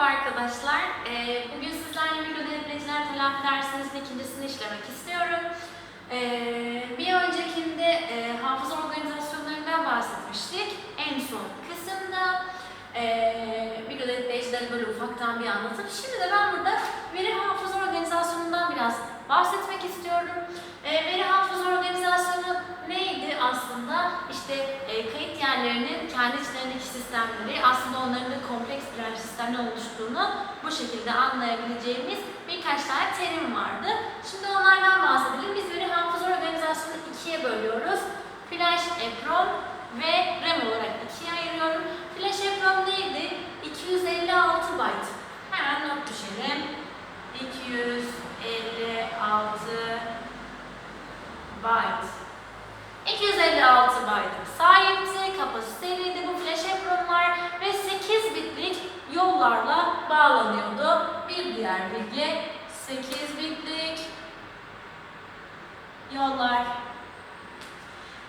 Merhaba arkadaşlar. Ee, bugün sizlerle mikrodenetleyiciler telafi dersinizin ikincisini işlemek istiyorum. Ee, bir öncekinde e, hafıza organizasyonlarından bahsetmiştik. En son kısımda mikrodenetleyicileri böyle ufaktan bir anlatıp şimdi de ben burada veri hafıza organizasyonundan biraz bahsetmek istiyorum. E, veri hafıza organizasyonu neydi aslında? İşte e, kayıt yerlerinin kendi içlerindeki sistemleri aslında onların da kompleks birer sistemden oluştuğunu bu şekilde anlayabileceğimiz birkaç tane terim vardı. Şimdi onlardan bahsedelim. Biz veri hafıza organizasyonunu ikiye bölüyoruz. Flash, EPROM ve RAM olarak ikiye ayırıyorum. Flash EPROM neydi? 256 byte. Hemen not düşelim. 256 byte. 256 byte'a sahipti, kapasiteliydi bu flash EPROM'lar ve 8 bitlik yollarla bağlanıyordu. Bir diğer bilgi 8 bitlik yollar.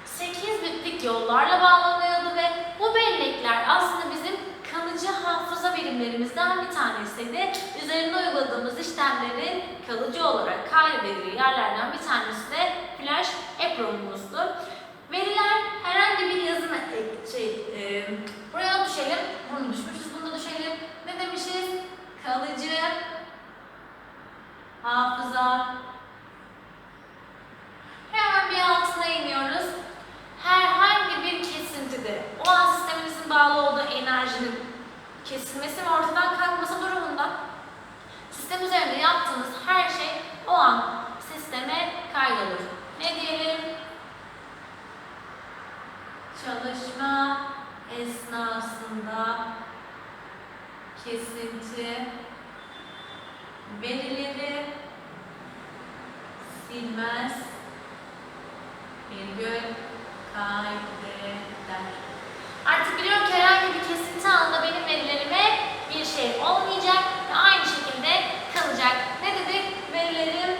8 bitlik yollarla bağlanıyordu ve bu bellekler aslında bizim kalıcı hafıza birimlerimizden bir tanesiydi. Üzerine uyguladığımız işlemlerin kalıcı olarak kaydedildiği yerlerden bir tanesi de flash EPROM'umuzdu. Veriler herhangi bir yazım e, şey, e, buraya düşelim, bunu düşmüşüz, bunu düşelim. Ne demişiz? Kalıcı hafıza. Hemen bir altına iniyoruz. Herhangi bir kesintide, o an sisteminizin bağlı olduğu enerjinin kesilmesi ve ortadan kalkması durumunda sistem üzerinde yaptığınız her şey o an sisteme kaydolur. Ne diyelim? Çalışma esnasında kesinti verileri silmez virgül kaydeder. Artık biliyorum ki herhangi anında benim verilerime bir şey olmayacak ve aynı şekilde kalacak. Ne dedik? Verilerim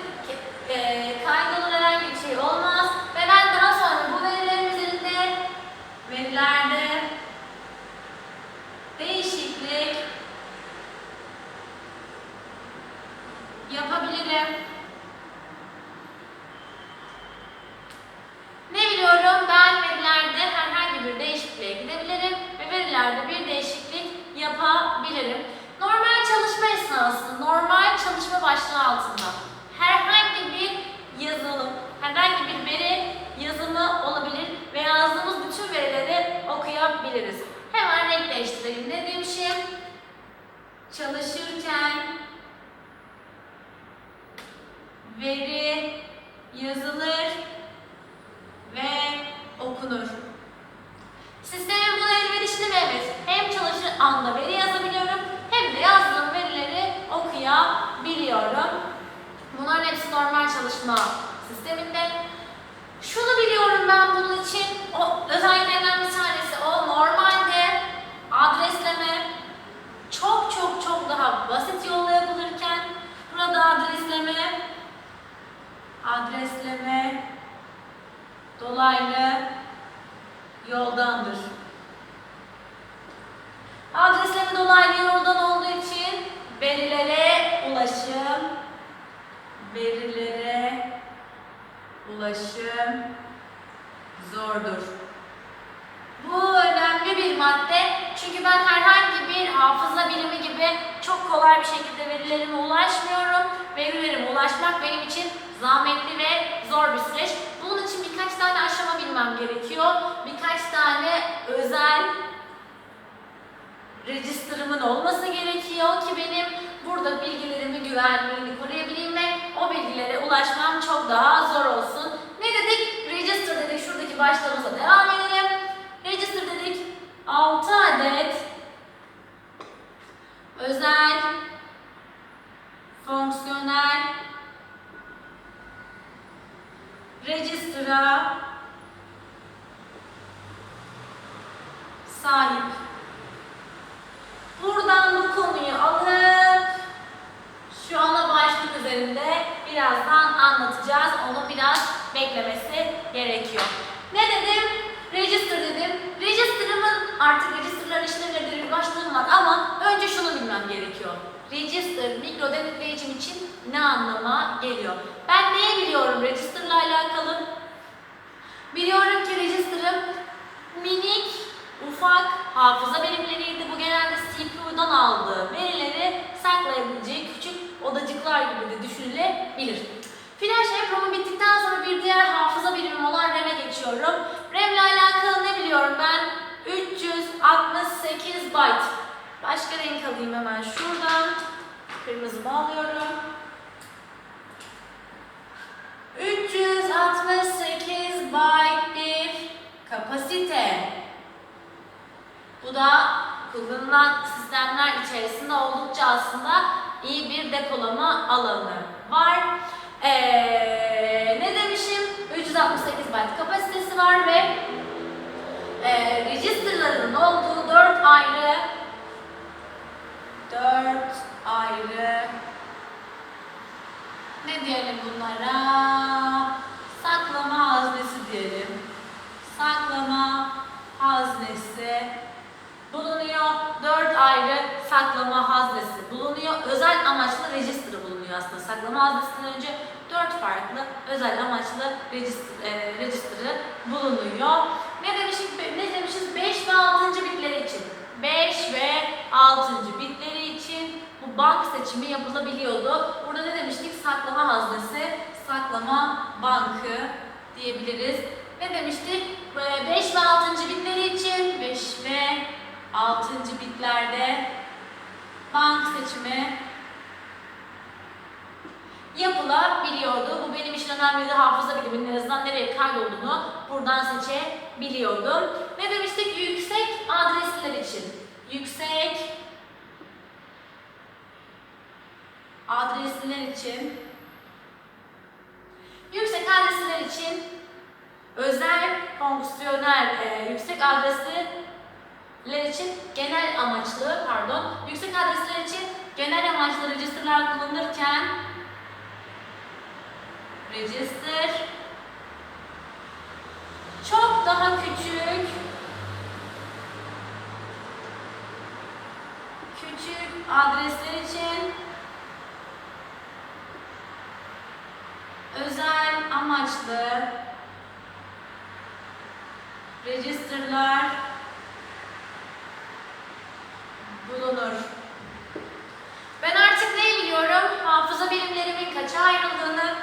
e, kaydolur herhangi bir şey olmaz ve ben daha sonra bu verilerin üzerinde verilerde değişiklik yapabilirim. Ne biliyorum? Ben verilerde herhangi bir değişikliğe gidebilirim ve verilerde bir yapabilirim. Normal çalışma esnasında, normal çalışma başlığı altında herhangi bir yazılım, herhangi bir veri yazımı olabilir ve yazdığımız bütün verileri okuyabiliriz. Hemen renk değiştirelim. Ne demişim? Çalışırken veri yazılır ve okunur. Sistemin buna elverişli mi? Evet. Hem çalışır anda veri yazabiliyorum hem de yazdığım verileri okuyabiliyorum. Bunların hepsi normal çalışma sisteminde. Şunu biliyorum ben bunun için, o özelliklerinden bir tanesi o normalde adresleme çok çok çok daha basit yolla yapılırken burada adresleme adresleme dolaylı yoldandır. Adresleme dolaylı yoldan olduğu için zordur. Bu önemli bir madde çünkü ben herhangi bir hafıza birimi gibi çok kolay bir şekilde verilerime ulaşmıyorum. Verilerime ulaşmak benim için zahmetli ve zor bir süreç. Bunun için birkaç tane aşama bilmem gerekiyor. Birkaç tane özel register'ımın olması gerekiyor ki benim burada bilgilerimi güvenliğini koruyabileyim ve o bilgilere ulaşmam çok daha zor olsun. Şuradaki başlığımıza devam edelim. Register dedik. 6 adet özel fonksiyonel register'a sahip. Buradan bu konuyu alıp şu ana başlık üzerinde birazdan anlatacağız. Onu biraz beklemesi gerekiyor. Ne dedim? Register dedim. Register'ımın artık register'ların nedir bir başlığım var ama önce şunu bilmem gerekiyor. Register mikro denetleyicim için ne anlama geliyor? Ben neyi biliyorum register ile alakalı? Biliyorum ki register'ım minik, ufak hafıza birimleriydi. Bu genelde CPU'dan aldığı verileri saklayabileceği küçük odacıklar gibi de düşünülebilir. Flash ROM'u bittikten sonra bir diğer hafıza birimim olan RAM'e geçiyorum. RAM ile alakalı ne biliyorum ben? 368 byte. Başka renk alayım hemen şuradan. Kırmızı bağlıyorum. 368 byte bir kapasite. Bu da kullanılan sistemler içerisinde oldukça aslında iyi bir depolama alanı var. Ee, ne demişim? 368 byte kapasitesi var ve e, registerların olduğu 4 ayrı 4 ayrı ne diyelim bunlara? Saklama haznesi diyelim. Saklama haznesi bulunuyor. Dört ayrı saklama haznesi bulunuyor. Özel amaçlı register bulunuyor aslında. Saklama haznesinden önce dört farklı özel amaçlı register, e, bulunuyor. Ne demişiz? Ne demişiz? 5 ve 6. bitleri için. 5 ve 6. bitleri için bu bank seçimi yapılabiliyordu. Burada ne demiştik? Saklama haznesi, saklama bankı diyebiliriz. Ne demiştik? 5 ve 6. bitleri için 5 ve 6. bitlerde bank seçimi yapılabiliyordu. Bu benim için önemliydi. Hafıza biliminin en azından nereye kaydolduğunu buradan seçebiliyordum. Ne demiştik? Yüksek adresler için. Yüksek adresler için yüksek adresler için özel fonksiyonel e, yüksek adresler için genel amaçlı pardon yüksek adresler için genel amaçlı register'lar kullanılırken register çok daha küçük küçük adresler için özel amaçlı register'lar bulunur. Ben artık neyi biliyorum? Hafıza birimlerimin kaça ayrıldığını,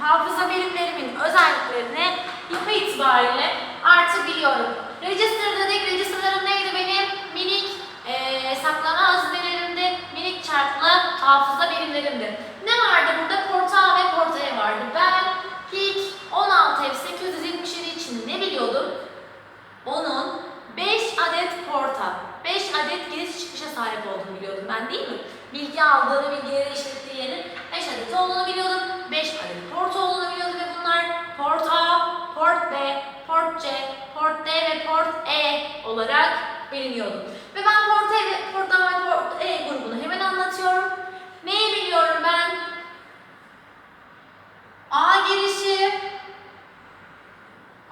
hafıza birimlerimin özelliklerini yapı itibariyle artık biliyorum. Register dedik, register'larım neydi benim? Minik eee saklama hazinelerimde, minik çarplı hafıza birimlerimdi. Ne vardı burada? Port A ve Port E vardı. Ben PIC 16F877 için ne biliyordum? Onun 5 adet porta, 5 adet giriş çıkışa sahip olduğunu biliyordum ben değil mi? Bilgi aldığını, bilgileri işlettiği yerin 5 adet olduğunu biliyordum. 5 adet port olduğunu biliyordum ve bunlar port A, port B, port C, port D ve port E olarak biliniyordu. Ve ben port E ve port A ve port E grubunu hemen anlatıyorum. Neyi biliyorum ben? A girişi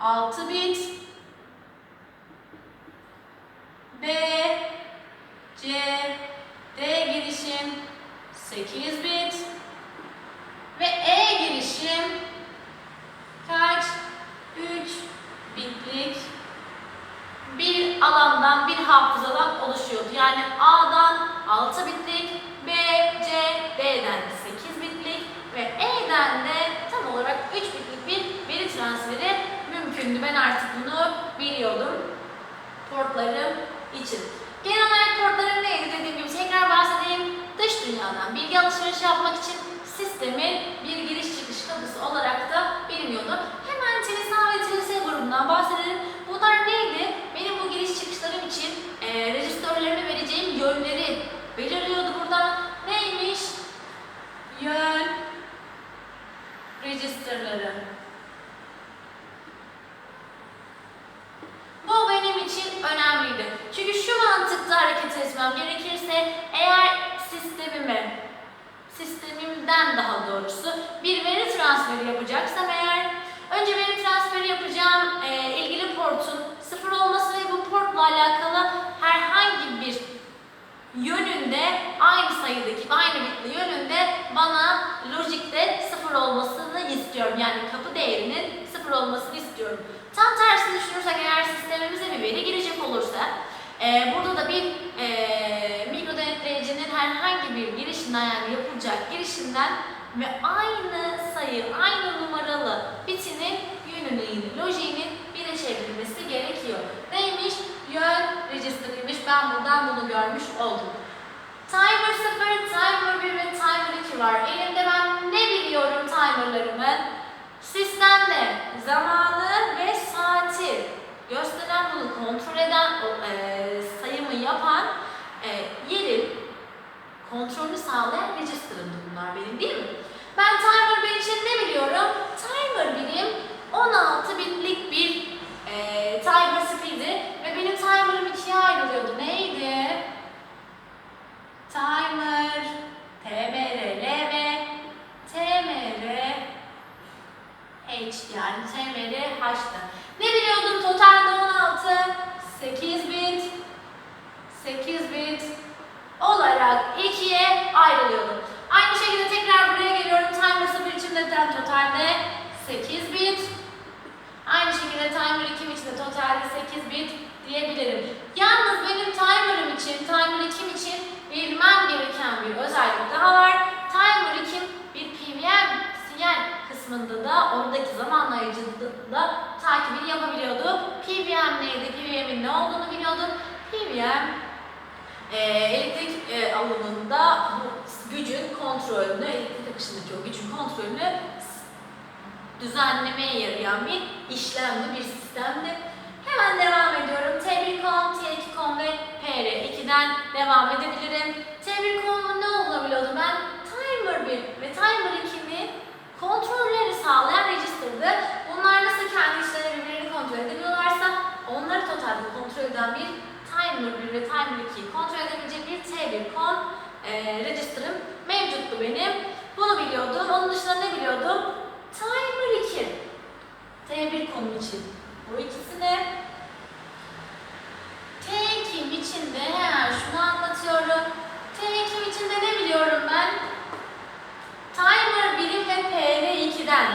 6 bit. B, C, D girişim. 8 bit. Ve E girişim. Kaç? 3 bitlik. Bir alandan, bir hafızadan oluşuyordu. Yani A'dan 6 bitlik, B, C, D'den 8 bitlik ve E'den de tam olarak 3 bitlik bir veri transferi mümkündü. Ben artık bunu biliyordum. Portlarım için. Genel olarak portların neydi dediğim gibi tekrar bahsedeyim. Dış dünyadan bilgi alışverişi yapmak için sistemin bir giriş çıkış kapısı olarak da biliniyordu. Hemen TLS ve TLS grubundan bahsedelim. Bunlar neydi? Benim bu giriş çıkışlarım için e, rejistörlerime vereceğim yönleri belirliyordu burada. Neymiş? Yön registerları. Bu benim için önemliydi. Çünkü şu mantıkta hareket etmem gerekirse eğer sistemime, sistemimden daha doğrusu bir veri transferi yapacaksam eğer önce veri transferi yapacağım e, ilgili portun sıfır olması ve bu portla alakalı herhangi bir yönünde aynı sayıdaki aynı bitli yönünde bana lojikte sıfır olmasını istiyorum. Yani kapı değerinin sıfır olmasını istiyorum. Tam tersini düşünürsek eğer sistemimize bir veri girecek olursa e, burada da bir e, mikro denetleyicinin herhangi bir girişinden yani yapılacak girişinden ve aynı sayı, aynı numaralı bitinin yönünün, lojiğinin bire çevrilmesi gerekiyor. Neymiş? Yön register'ıymış. Ben buradan bunu görmüş oldum. Timer 0, timer 1 ve timer 2 var. Elimde ben ne biliyorum timerlarımın? Sistemde zamanı ve saati gösteren bunu kontrol eden, e, sayımı yapan e, yerin kontrolünü sağlayan register'ımdı bunlar benim değil mi? Ben timer 1 için ne biliyorum? Timer birim 16 bitlik bir e, timer speed'i ve benim timer'ım ikiye ayrılıyordu. Neydi? Timer, yani TMR H'tı. Ne biliyordum totalde 16? 8 bit, 8 bit olarak ikiye ayrılıyordum. Aynı şekilde tekrar buraya geliyorum. Timer 0 için de totalde 8 bit. Aynı şekilde timer 2 için de totalde 8 bit diyebilirim. Yalnız benim timer'ım için, timer 2 için bilmem gereken bir özellik daha var. Timer 2 bir PWM sinyal kısmında da oradaki zamanlayıcıda takibini yapabiliyordu. PWM neydi? PWM'in ne olduğunu biliyordum. PWM e, elektrik e, alımında bu gücün kontrolünü, elektrik akışındaki o gücün kontrolünü düzenlemeye yarayan bir işlemdi, bir sistemdi. Hemen devam ediyorum. T1.com, T2.com ve PR2'den devam edebilirim. T1.com'un ne olduğunu biliyordum ben. Timer 1 ve Timer 2'nin kontrolleri sağlayan register'dı. Bunlar nasıl kendi işlerini birbirlerini kontrol edebiliyorlarsa onları totalde kontrol eden bir Timer 1 ve Timer 2'yi kontrol edebilecek bir T1.com e, register'ım mevcuttu benim. Bunu biliyordum. Onun dışında ne biliyordum? Timer 2. T1 konu için. Bu ikisini T2 için de hemen şunu anlatıyorum. T2 için de ne biliyorum ben? Timer 1 ve PR2'den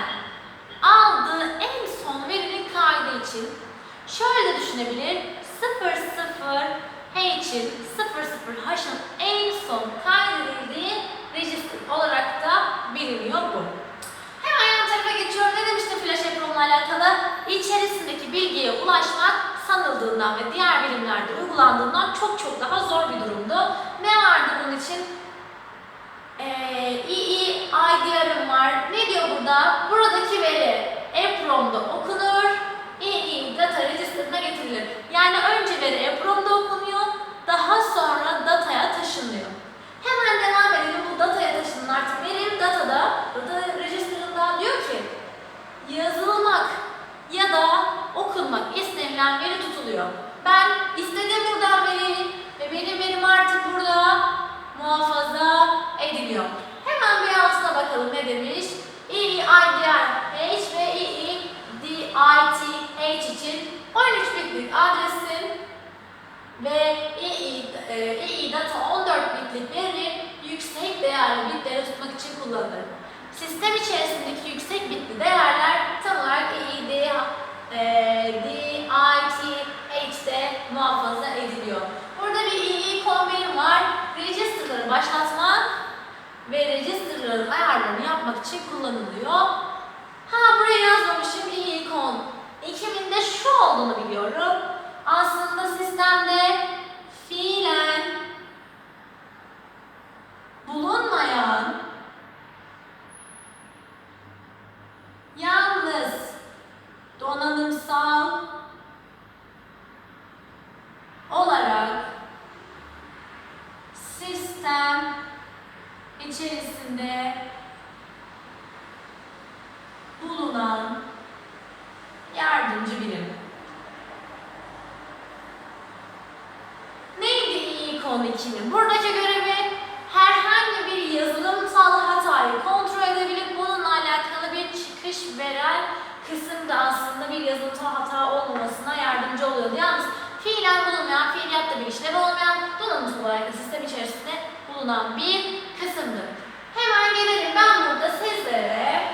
aldığı en son verinin kaydı için şöyle düşünebilir. 00 H için 00 H'ın en son kaydedildiği register olarak da biliniyor bu. Hemen yan tarafa geçiyorum. Ne demiştim flash EEPROM'la alakalı? İçerisindeki bilgiye ulaşmak sanıldığından ve diğer birimlerde uygulandığından çok çok daha zor bir durumdu. Ne vardı bunun için? Ee, II, IDR'ım var. Burada? Buradaki veri EEPROM'da okunur, II data register'ına getirilir. Yani önce veri EEPROM'da okunuyor, daha sonra dataya taşınıyor. Hemen devam edelim. Bu dataya taşının artık verim datada, data register'ında diyor ki yazılmak ya da okunmak istenilen veri tutuluyor. Ben istedim buradan veriyi ve benim verim artık burada muhafaza ediliyor. Hemen bir altına bakalım ne demiş. EEIDR H ve EEDIT H için 13 bitlik adresin ve EE, e, EE data 14 bitlik veri yüksek değerli bitleri tutmak için kullanılır. Sistem içerisindeki yüksek bitli değerler tam olarak EE, D, e, DIT, H'de muhafaza ediliyor. Burada bir EE kombin var. Register'ları başlatmak ve register'ların ayarlarını yapmak için kullanılıyor. Ha buraya yazmamışım EE kon. 2000'de şu olduğunu biliyorum. Aslında sistemde fiilen bulunmayan yalnız donanımsal olarak sistem içerisinde bulunan yardımcı birim. Neydi iyi konu 2'nin? Buradaki görevi herhangi bir yazılımsal hatayı kontrol edebilip bununla alakalı bir çıkış veren kısım da aslında bir yazılımsal hata olmamasına yardımcı oluyordu. Yalnız fiilen bulunmayan, fiiliyatta bir işlev olmayan donanımsal olarak sistem içerisinde bulunan bir kısımdır. Hemen gelelim ben burada sizlere